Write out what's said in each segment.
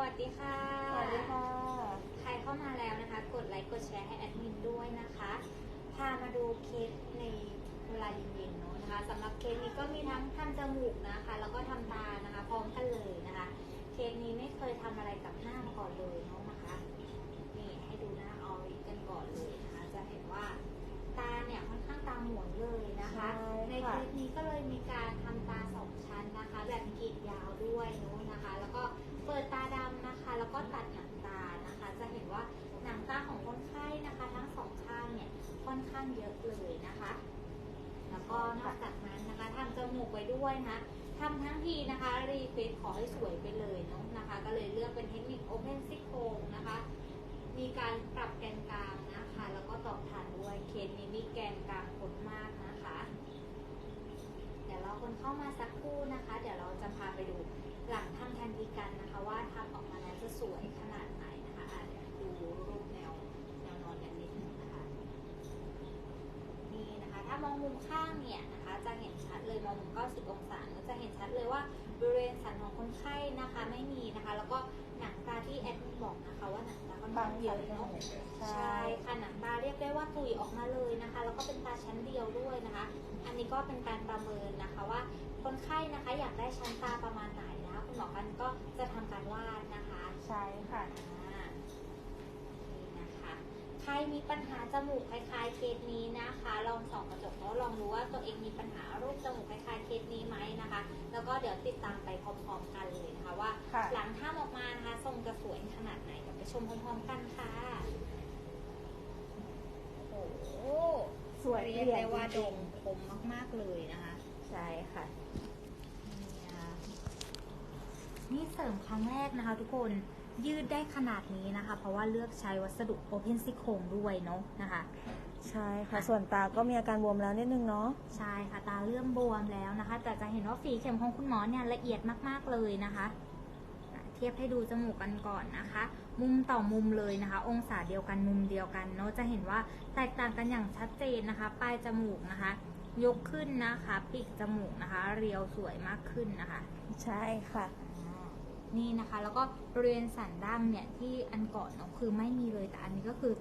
วัสดีค่ะสวัสดีค่ะ ใครเข้ามาแล้วนะคะ กดไลค์กดแชร์ให้แอดมินด้วยนะคะ พามาดูเคสในเวลาเย็นๆเนาะนะคะสำหรับเคสนี้ก็มีทั้งทำจมูกนะคะ แล้วก็ทำตานะคะ พร้อมกันเลยนะคะ เคสนี้ไม่เคยทำอะไรกับหน้ามาก่อนเลยเนาะ หนังตานะคะ จะเห็นว่าหนังตาของคนไข้นะคะ ทั้งสองข้างเนี่ยค่อนข้างเยอะเลยนะคะ แล้วก็นอกจากนั้นนะคะทำจมูกไว้ด้วยนะทำทั้งทีนะคะรีเควสขอให้สวยไปเลยเนาะนะคะ ก็เลยเลือกเป็นเทคนิคโอเพนซิโคงนะคะ มีการปรับแกนกลางนะคะ แล้วก็ตอบฐานด้วยเคสนี้มีแกนกลางคดมากนะคะ เดี๋ยวเราคนเข้ามาสักครู่นะคะ เดี๋ยวเราจะพาไปดูหลังทำแทนดีกันนะคะ ว่าทำออกมาแล้วจะสวยขนาดไหนนะคะอะเดี๋ยวดูรูปแนวแนวนอนกันนิดนึงนะคะนี่นะคะ ถ้ามองมุมข้างเนี่ยนะคะ จะเห็นชัดเลยมองมุม90องศาจะเห็นชัดเลยว่าบริเวณสันของคนไข้นะคะ ไม่มีนะคะ แล้วก็ หนังตาที่แอดมินบอกนะคะว่าหนังตาค่อนข้างเยอะเนาะใช่ค่ะหนังตาเรียกได้ว่าตุยออกมาเลยนะคะ แล้วก็เป็นตาชั้นเดียวด้วยนะคะ อันนี้ก็เป็นการประเมินนะคะว่าคนไข้นะคะอยากได้ชั้นตาประมาณไหนนะคะคุณหมอกันก็จะทำการวาดนะคะ ใช่ค่ะอ่านี่นะคะใครมีปัญหาจมูกคล้ายๆเคสนี้นะคะ ลองส่องกระจกแล้วลองดูว่าตัวเองมีปัญหารูปจมูกคล้ายๆเคสนี้ไหมนะคะ แล้วก็เดี๋ยวติดตามไปพร้อมๆกันเลยนะคะว่า ไหนเดี๋ยวไปชมพร้อมๆกันค่ะ โอ้โหสวยเรียกได้ว่าโด่งคมมากๆเลยนะคะ ใช่ค่ะนี่นะคะนี่เสริมครั้งแรกนะคะทุกคนยืดได้ขนาดนี้นะคะ เพราะว่าเลือกใช้วัสดุโอเพนซิโคงด้วยเนาะนะคะ ใช่ค่ะ ส่วนตาก็มีอาการบวมแล้วนิดนึงเนาะใช่ค่ะตาเริ่มบวมแล้วนะคะ แต่จะเห็นว่าฝีเข็มของคุณหมอเนี่ยละเอียดมากๆเลยนะคะอะเทียบให้ดูจมูกกันก่อนนะคะ มุมต่อมุมเลยนะคะ องศาเดียวกันมุมเดียวกันเนาะจะเห็นว่าแตกต่างกันอย่างชัดเจนนะคะ ปลายจมูกนะคะ ยกขึ้นนะคะปีกจมูกนะคะ เรียวสวยมากขึ้นนะคะ ใช่ค่ะอ่านี่นะคะ แล้วก็บริเวณสันดั้งเนี่ยที่อันก่อนเนาะคือไม่มีเลยแต่อันนี้ก็คือ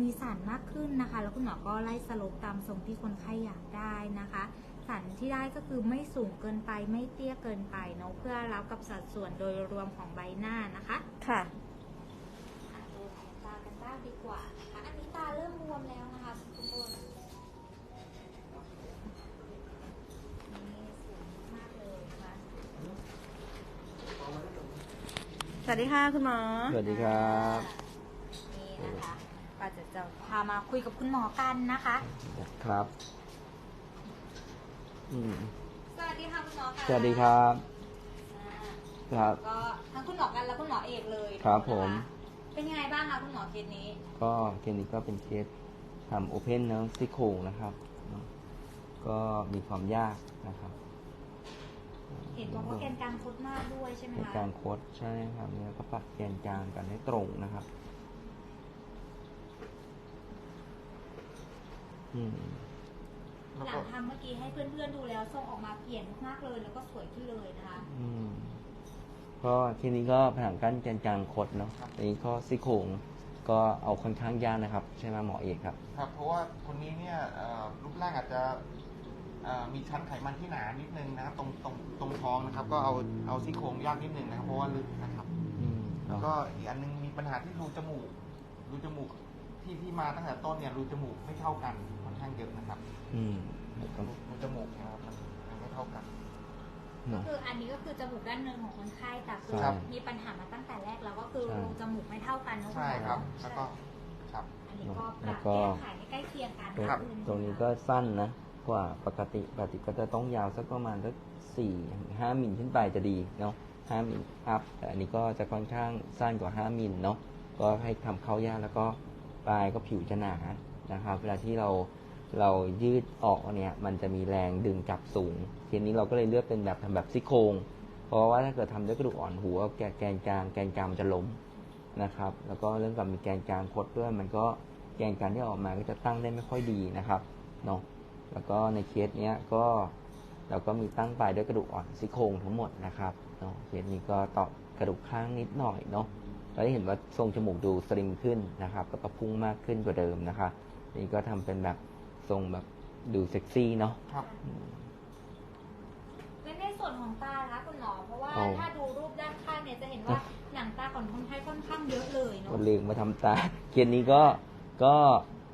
มีสันมากขึ้นนะคะ แล้วคุณหมอก็ไล่สโลปตามทรงที่คนไข้อยากได้นะคะ สันที่ได้ก็คือไม่สูงเกินไปไม่เตี้ยเกินไปเนาะเพื่อรับกับสัดส่วนโดยรวมของใบหน้านะคะค่ะอะดูสายตากันบ้างดีกว่านะคะอันนี้ตาเริ่มบวมแล้วนะคะทุกคนนี่สวยมากเลยนะคะสวัสดีค่ะคุณหมอ สวัสดีครับ นี่นะคะก็จะจะพามาคุยกับคุณหมอกันนะคะ ครับ อืมสวัสดีค่ะคุณหมอค่ะสวัสดีครับอ่าครับ ก็ทั้งคุณหมอกันและคุณหมอเอกเลยครับผม นะคะเป็นยังไงบ้างคะคุณหมอเคสนี้ ก็เคสนี้ก็เป็นเคสทำโอเพนเนื้อซี่โครงนะครับเนอะก็มีความยากนะครับเห็นบอกว่าแกนกลางคดมากด้วยใช่ไหมในคะการโคดใช่ครับเนี่ยก็ปรับแกนกลางกันให้ตรงนะครับ อืม หลังทำเมื่อกี้ให้เพื่อนๆดูแล้วทรงออกมาเปลี่ยนมากๆเลยแล้วก็สวยขึ้นเลยนะคะอืมก็ทีนี้ก็ผนังกั้นแกนกลางคดเนาะอันนี้ก็ซี่โครงก็เอาค่อนข้างยากนะครับ ใช่ไหมหมอเอกครับ ครับ เพราะว่าคนนี้เนี่ยเอ่อรูปร่างอาจจะเอ่อมีชั้นไขมันที่หนานิดนึงนะครับตรงตรงตรงท้องนะครับ ก็เอาเอาซี่โครงยากนิดนึงนะครับเพราะว่าลึกนะครับ อืมเนาะก็อีกอันนึงมีปัญหาที่รูจมูกรูจมูกที่ที่มาตั้งแต่ต้นเนี่ยรูจมูกไม่เท่ากันค่อน ข้างเยอะนะครับอืมครับรูจมูกนะครับมันมันไม่เท่ากันก็เนาะคืออันนี้ก็คือจมูกด้านหนึ่งของคนไข้แต่คือครับมีปัญหามาตั้งแต่แรกแล้วก็คือใช่ รูจมูกไม่เท่ากันนะณหมอใช่ครับเนอะแล้วก็ครับ อันนี้ก็ปแล้รับวก็แก้ไขให้ใกล้เคียงกันตรงครับ ตรงนี้ก็สั้นนะกว่าปกติปกติก็จะต้องยาวสักประมาณสักสี่ห้ามิลขึ้นไปจะดีเนาะห้ามิลอัพแต่อันนี้ก็จะค่อนข้างสั้นกว่าห้ามิลเนาะก็ให้ทำเข้ายากแล้วก็ปลายก็ผิวจะหนานะครับ เวลาที่เรา เรายืดออกเนี่ยมันจะมีแรงดึงจับสูง ทีนี้เราก็เลยเลือกเป็นแบบทำแบบซี่โครงเพราะว่าถ้าเกิดทำด้วยกระดูกอ่อนหัวแกนแกนกลางแกนกลางมันจะล้มนะครับ แล้วก็เรื่องกับมีแกนกลางคดด้วย มันก็แกนกลางที่ออกมาก็จะตั้งได้ไม่ค่อยดีนะครับเนาะแล้วก็ในเคสเนี้ยก็เราก็มีตั้งไปด้วยกระดูกอ่อนซี่โครงทั้งหมดนะครับเนาะเคสนี้ก็ตอบกระดูกข้างนิดหน่อยเนาะเราได้เห็นว่าทรงจมูกดูสลิมขึ้นนะครับ แล้วก็พุ่งมากขึ้นกว่าเดิมนะคะนี่ก็ทำเป็นแบบ ทรงแบบดูเซ็กซี่เนาะ ครับอืมและในส่วนของตานะคะคุณหมอเพราะว่าเอาถ้าดูรูปด้านข้างเนี่ยจะเห็นว่าหนังตาของคนไข้ค่อนข้างเยอะเลยเนาะคนเลงมาทำตา เคสนี้ก็ก็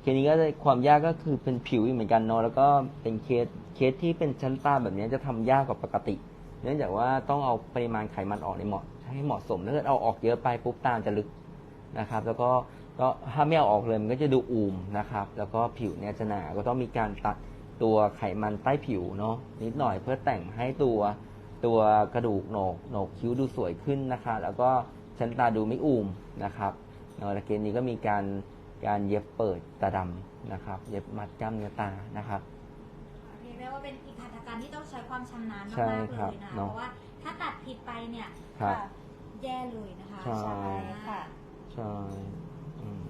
เคสนี้ก็ได้ความยากก็คือเป็นผิวอีกเหมือนกันเนาะแล้วก็เป็นเคสเคสที่เป็นชั้นตาแบบนี้จะทำยากกว่าปกติ เนื่องจากว่าต้องเอาปริมาณไขมันออกในเหมาะให้เหมาะสมถ้าเกิดเอาออกเยอะไปปุ๊บตาจะลึกนะครับ แล้วก็ ก็ถ้าไม่เอาออกเลยมันก็จะดูอูมนะครับ แล้วก็ผิวเนี่ยจะหนาก็ต้องมีการตัดตัวไขมันใต้ผิวเนาะนิดหน่อยเพื่อแต่งให้ตัวตัวกระดูกโหนกโหนกคิ้วดูสวยขึ้นนะคะ แล้วก็ชั้นตาดูไม่อูมนะครับเนาะแล้วเคสนี้ก็มีการการเย็บเปิดตาดำนะครับ เย็บมัดกล้ามเนื้อตานะครับเรียกได้ว่าเป็นอีกหัตถการที่ต้องใช้ความชำนาญใช่มากๆคเลรับยนะเนอะเพราะว่าถ้าตัดผิดไปเนี่ยครับค่ะแย่เลยนะคะใช่ใช่ค่ะใช่อืม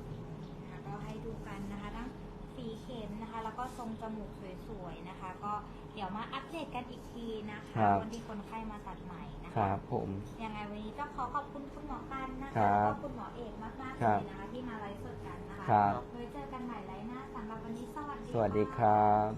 นะคะก็ให้ ดูกันนะคะทั้งสีเข็มนะคะ แล้วก็ทรงจมูกสวยๆนะคะ ก็เดี๋ยวมาอัปเดตกันอีกทีนะคะวันที่คนไข้มาตัดใหม่นะคคะรับผม ยังไงวันนี้ต้องขอขอบคุณคุณหมอกันนะครัคะบแล้วก็คุณหมอเอกมากๆคเลรับ ยนะคะที่มาไลฟ์สดกันนะคะครับ ไว้เจอกันใหม่ไลฟ์หน้าสำหรับวันนี้สวัสดีสวัสดีะครับ